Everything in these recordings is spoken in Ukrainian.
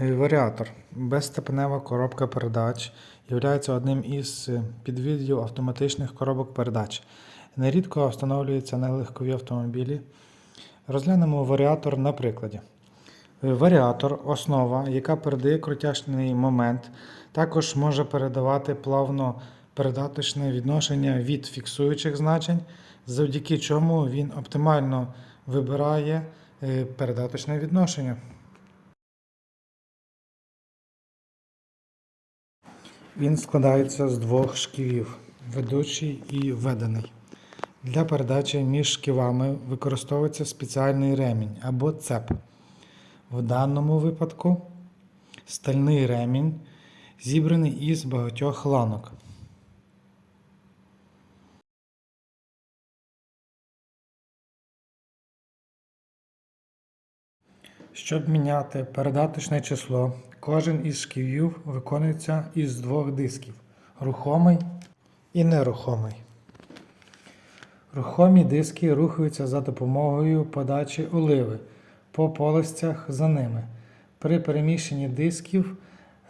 Варіатор. Безстепенева коробка передач є одним із підвидів автоматичних коробок передач. Нерідко встановлюється на легкові автомобілі. Розглянемо варіатор на прикладі. Варіатор основа, яка передає крутяшний момент, також може передавати плавно передаточне відношення від фіксуючих значень, завдяки чому він оптимально вибирає е, передаточне відношення. Він складається з двох шківів ведучий і введений. Для передачі між шківами використовується спеціальний ремінь або цеп. В даному випадку стальний ремінь зібраний із багатьох ланок. Щоб міняти передаточне число, кожен із шківів виконується із двох дисків рухомий і нерухомий. Рухомі диски рухаються за допомогою подачі оливи по полостях за ними. При переміщенні дисків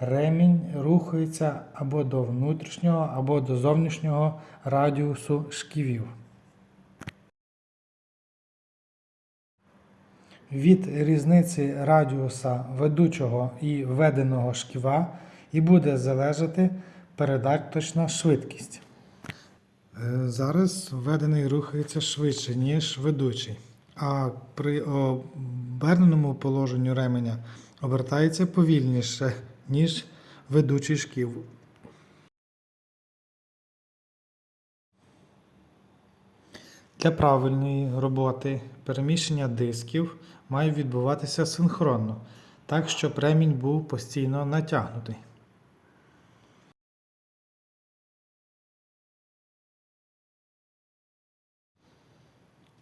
ремінь рухається або до внутрішнього, або до зовнішнього радіусу шківів. Від різниці радіуса ведучого і введеного шківа і буде залежати передаточна швидкість. Е, Зараз введений рухається швидше, ніж ведучий, а при оберненому положенню ременя обертається повільніше, ніж ведучий шків. Для правильної роботи переміщення дисків має відбуватися синхронно, так щоб ремінь був постійно натягнутий.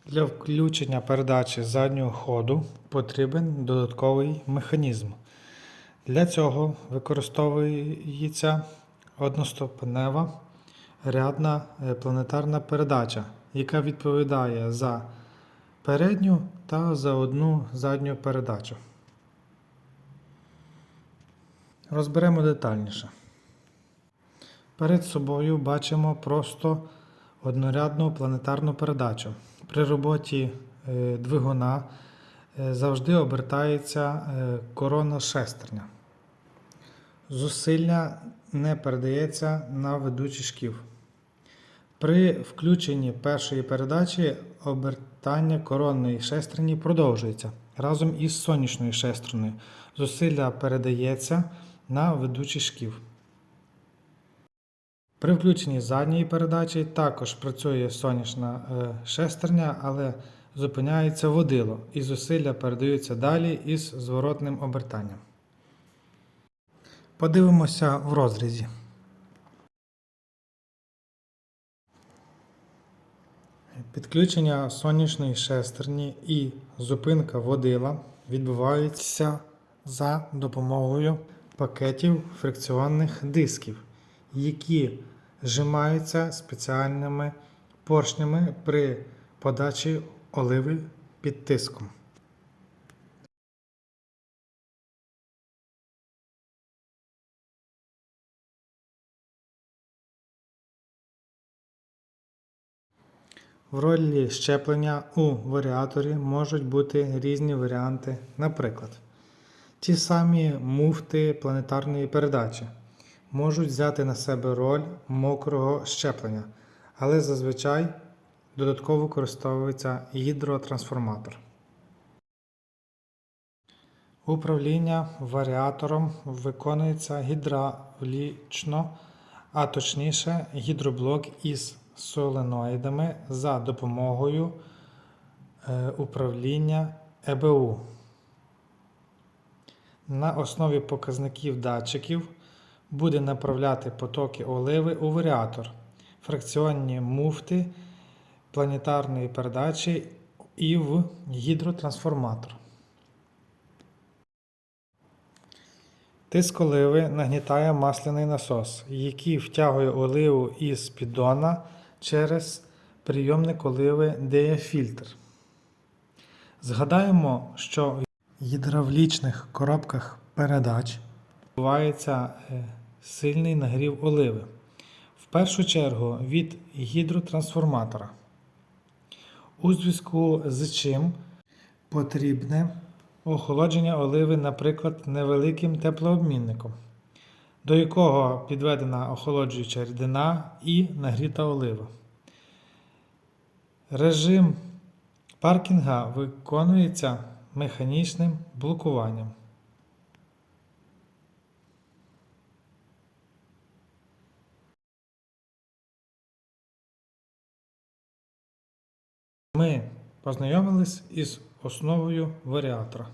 Для включення передачі заднього ходу потрібен додатковий механізм. Для цього використовується одноступенева рядна е, планетарна передача, яка відповідає за передню та за одну задню передачу. Розберемо детальніше. Перед собою бачимо просто однорядну планетарну передачу. При роботі е, двигуна е, завжди обертається корона шестерня. Зусилля не передається на ведучий шків. При включенні першої передачі обертання коронної шестерні продовжується разом із сонячною шестернею. Зусилля передається на ведучий шків. При включенні задньої передачі також працює сонячна е, шестерня, але зупиняється водило і зусилля передаються далі із зворотним обертанням. Подивимося в розрізі. Підключення сонячної шестерні і зупинка водила відбуваються за допомогою пакетів фрикціонних дисків, які зжимаються спеціальними поршнями при подачі оливи під тиском. В ролі щеплення у варіаторі можуть бути різні варіанти, наприклад, ті самі муфти планетарної передачі можуть взяти на себе роль мокрого щеплення, але зазвичай додатково використовується гідротрансформатор. Управління варіатором виконується гідравлічно, а точніше гідроблок із соленоїдами за допомогою е, управління ЕБУ. На основі показників датчиків буде направляти потоки оливи у варіатор, фракціонні муфти планетарної передачі і в гідротрансформатор. Тиск оливи нагнітає масляний насос, який втягує оливу із піддона через прийомник оливи діафільтр. Згадаємо, що в гідравлічних коробках передач відбувається е, сильний нагрів оливи. В першу чергу від гідротрансформатора. У зв'язку з чим потрібне охолодження оливи, наприклад, невеликим теплообмінником, до якого підведена охолоджуюча рідина і нагріта олива. Режим паркінга виконується механічним блокуванням. Ми познайомились із основою варіатора.